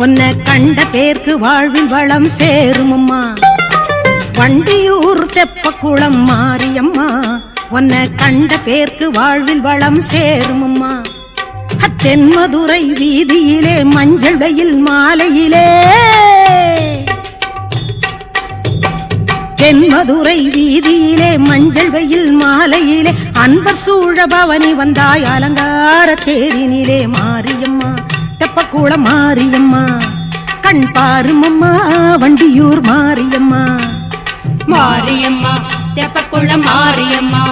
உன்னை கண்ட பேர்க்கு வாழ்வில் வளம் சேருமம்மா. வண்டியூர் தெப்பக்குளம் மாரியம்மா. உன்னை கண்ட பேர்க்கு வாழ்வில் வளம் சேருமம்மா. தென்மதுரை வீதியிலே மஞ்சள் வெயில் மாலையிலே. தென்மதுரை வீதியிலே மஞ்சள் வெயில் மாலையிலே. அன்பர் சூழ பவனி வந்தாய் அலங்கார தேரினிலே மாரியம்மா. தெப்பக்கூட மாரியம்மா. கண் பாருமம்மா வண்டியூர் மாரியம்மா. மாரியம்மா தெப்பக்குள்ள மாரியம்மா.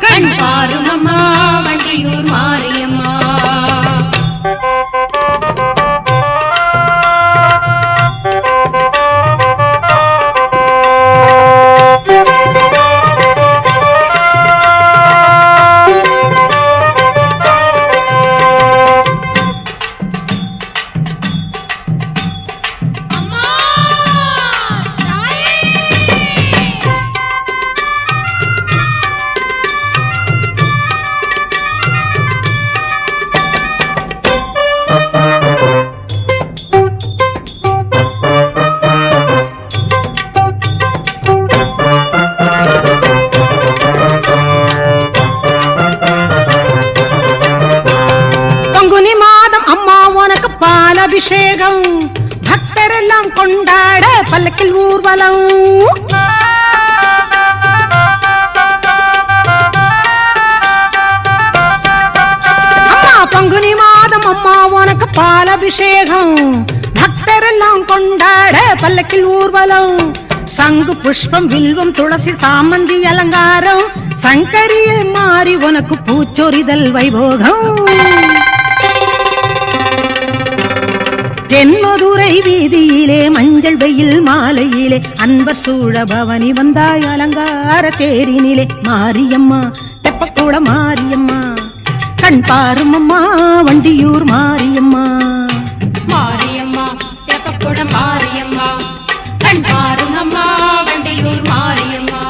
கண் பாருமம்மா வண்டியூர் மாரியம்மா. ஊர்வலம். அம்மா பங்குனி மாதம் அம்மா உனக்கு பால் அபிஷேகம் பக்தரெல்லாம் கொண்டாட பல்லக்கில் ஊர்வலம். சங்கு புஷ்பம் வில்வம் துளசி சாமந்தி அலங்காரம். சங்கரியே மாறி உனக்கு பூச்சொரிதல் வைபோகம். தென்மதுரை வீதியிலே மஞ்சள் வெயில் மாலையிலே அன்பர் சூழ பவனி வந்தாய் அலங்கார தேரினிலே மாரியம்மா தெப்பக்கூட மாரியம்மா கண் பாருமம்மா வண்டியூர் மாரியம்மா. மாரியம்மா தெப்பக்குள்ள மாரியம்மா கண் பாருமம்மா வண்டியூர் மாரியம்மா.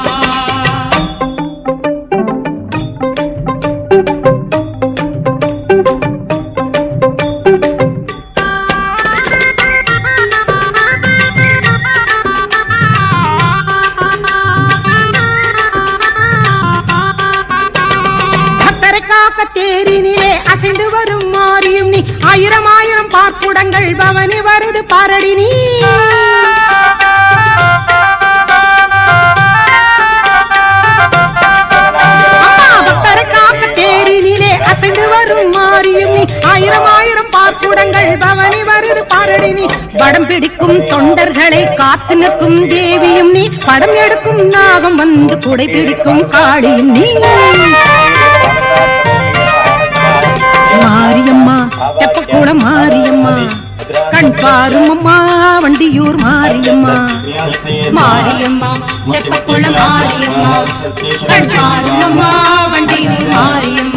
படம் பிடிக்கும் தொண்டர்களை காத்து நிற்கும் தேவியும் நீ. படம் எடுக்கும் நாகம் வந்து குடை பிடிக்கும் காளியும் நீ. மாரியம்மா தெப்பக்கூட மாரியம்மா. கண் பாருமம்மா வண்டியூர் மாரியம்மா. மாரியம்மா தெப்பக்குள்ள மாரியம்மா. கண் பாருமம்மா வண்டியூர் மாரியம்மா.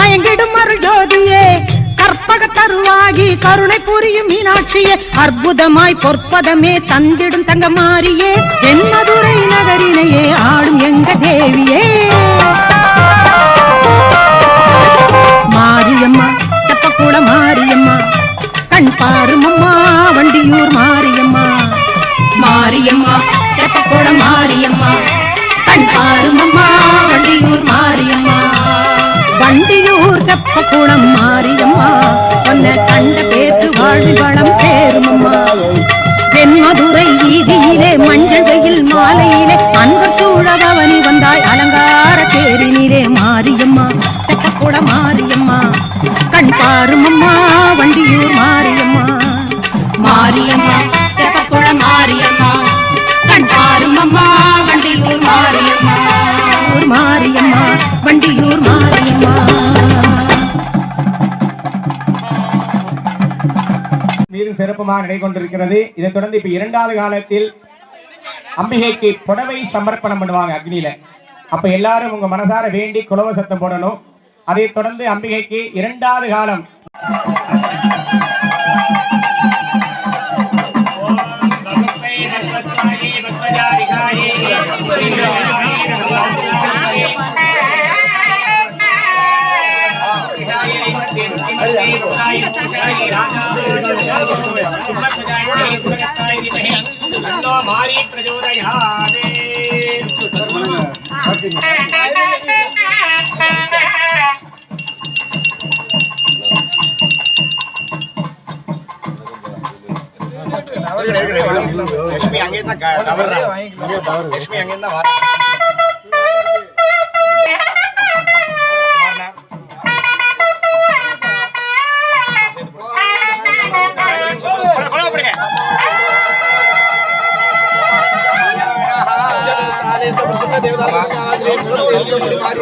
மயங்கிடும் ஒரு ஜோதியே கற்பக தருவாகி கருணை புரியும் மீனாட்சியே. அற்புதமாய் பொற்பதமே தந்திடும் தங்க மாறியே என் மதுரை நகரினையே ஆடும் எங்க தேவியே. வண்டியூர் மாரியம்மா. மாரியம்மா வண்டியூர் மாரியம்மா. மீது சிறப்புமாக நடைகொண்டிருக்கிறது இதைத் தொடர்ந்து இப்ப இரண்டாவது காலத்தில் அம்பிகைக்கு புடவை சமர்ப்பணம் பண்ணுவாங்க அக்னியில. அப்ப எல்லாரும் உங்க மனசார வேண்டி குலவ சத்தம் போடணும். அதைத் தொடர்ந்து அம்பிகைக்கு இரண்டாவது காலம். மாறி பிரச்சோதயாதே லட்சுமி அங்கே தான் தவறு லட்சுமி அங்கே தான்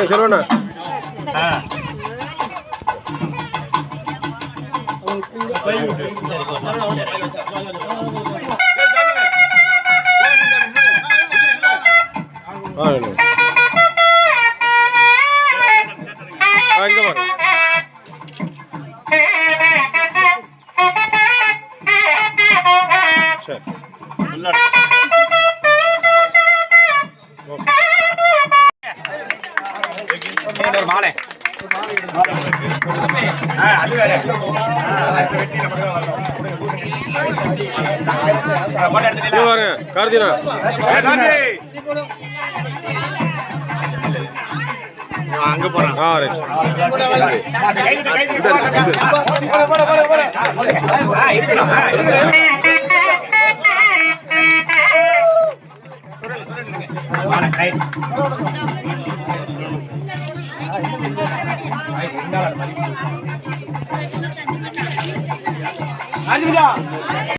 இங்க பாருங்க ஒரு மாலை அது வேற கார்த்தினா. அங்க போறான் ஆ 앉으자.